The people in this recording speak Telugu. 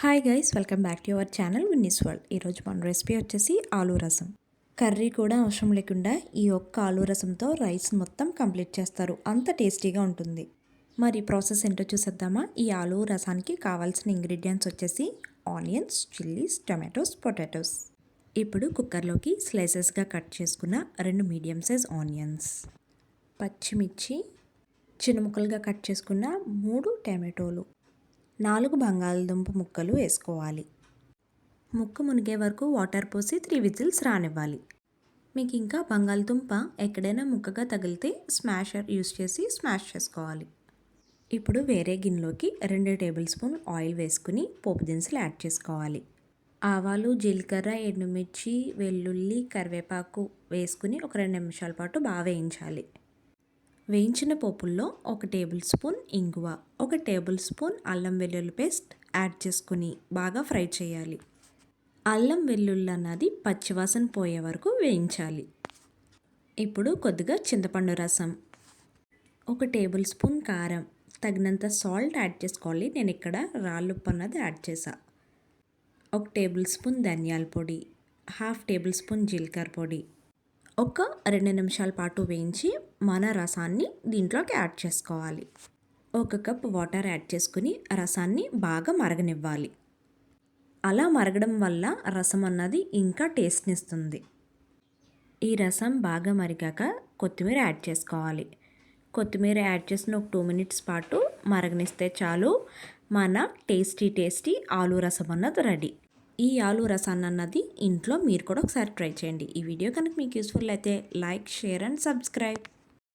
Hi guys welcome back to our channel Vinny's world ఈరోజు మన రెసిపీ వచ్చేసి ఆలూ రసం. కర్రీ కూడా అవసరం లేకుండా ఈ ఒక్క ఆలూ రసంతో రైస్ మొత్తం కంప్లీట్ చేస్తారు. అంత టేస్టీగా ఉంటుంది. మరి ప్రాసెస్ ఏంటో చూసేద్దామా? ఈ ఆలూ రసానికి కావాల్సిన ఇంగ్రీడియంట్స్ వచ్చేసి ఆనియన్స్ చిల్లీస్ టొమాటోస్ పొటాటోస్ ఇప్పుడు కుక్కర్లోకి స్లైసెస్గా కట్ చేసుకున్న రెండు మీడియం సైజ్ ఆనియన్స్ పచ్చిమిర్చి చిన్న ముక్కలుగా కట్ చేసుకున్న మూడు టమాటోలు. నాలుగు బంగాళదుంప ముక్కలు వేసుకోవాలి. ముక్క మునిగే వరకు వాటర్ పోసి త్రీ విజిల్స్ రానివ్వాలి. మీకు ఇంకా బంగాళదుంప ఎక్కడైనా ముక్కగా తగిలితే స్మాషర్ యూస్ చేసి స్మాష్ చేసుకోవాలి. ఇప్పుడు వేరే గిన్నెలోకి రెండు టేబుల్ స్పూన్ ఆయిల్ వేసుకుని పోపు దినుసులు యాడ్ చేసుకోవాలి. ఆవాలు జీలకర్ర ఎండుమిర్చి వెల్లుల్లి కరివేపాకు వేసుకుని ఒక రెండు నిమిషాల పాటు బాగా వేయించాలి. వేయించిన పోపుల్లో ఒక టేబుల్ స్పూన్ ఇంగువ ఒక టేబుల్ స్పూన్ అల్లం వెల్లుల్లి పేస్ట్ యాడ్ చేసుకుని బాగా ఫ్రై చేయాలి. అల్లం వెల్లుల్లి అన్నది పచ్చివాసన పోయే వరకు వేయించాలి. ఇప్పుడు కొద్దిగా చింతపండు రసం ఒక టేబుల్ స్పూన్ కారం తగినంత సాల్ట్ యాడ్ చేసుకోవాలి. నేను ఇక్కడ రాళ్ళుప్పు అన్నది యాడ్ చేసా ఒక టేబుల్ స్పూన్ ధనియాల పొడి హాఫ్ టేబుల్ స్పూన్ జీలకర్ర పొడి ఒక రెండు నిమిషాల పాటు వేయించి మన రసాన్ని దీంట్లోకి యాడ్ చేసుకోవాలి. ఒక కప్ వాటర్ యాడ్ చేసుకుని రసాన్ని బాగా మరగనివ్వాలి. అలా మరగడం వల్ల రసం అన్నది ఇంకా టేస్ట్ని ఇస్తుంది ఈ రసం బాగా మరిగాక కొత్తిమీర యాడ్ చేసుకోవాలి. కొత్తిమీర యాడ్ చేసిన ఒక టూ మినిట్స్ పాటు మరగనిస్తే చాలు మన టేస్టీ టేస్టీ ఆలూ రసం అన్నది రెడీ. ఈ ఆలు రసాన్ని అన్నది ఇంట్లో మీరు కూడా ఒకసారి ట్రై చేయండి. ఈ వీడియో కనుక మీకు యూస్ఫుల్ అయితే లైక్ షేర్ అండ్ సబ్స్క్రైబ్.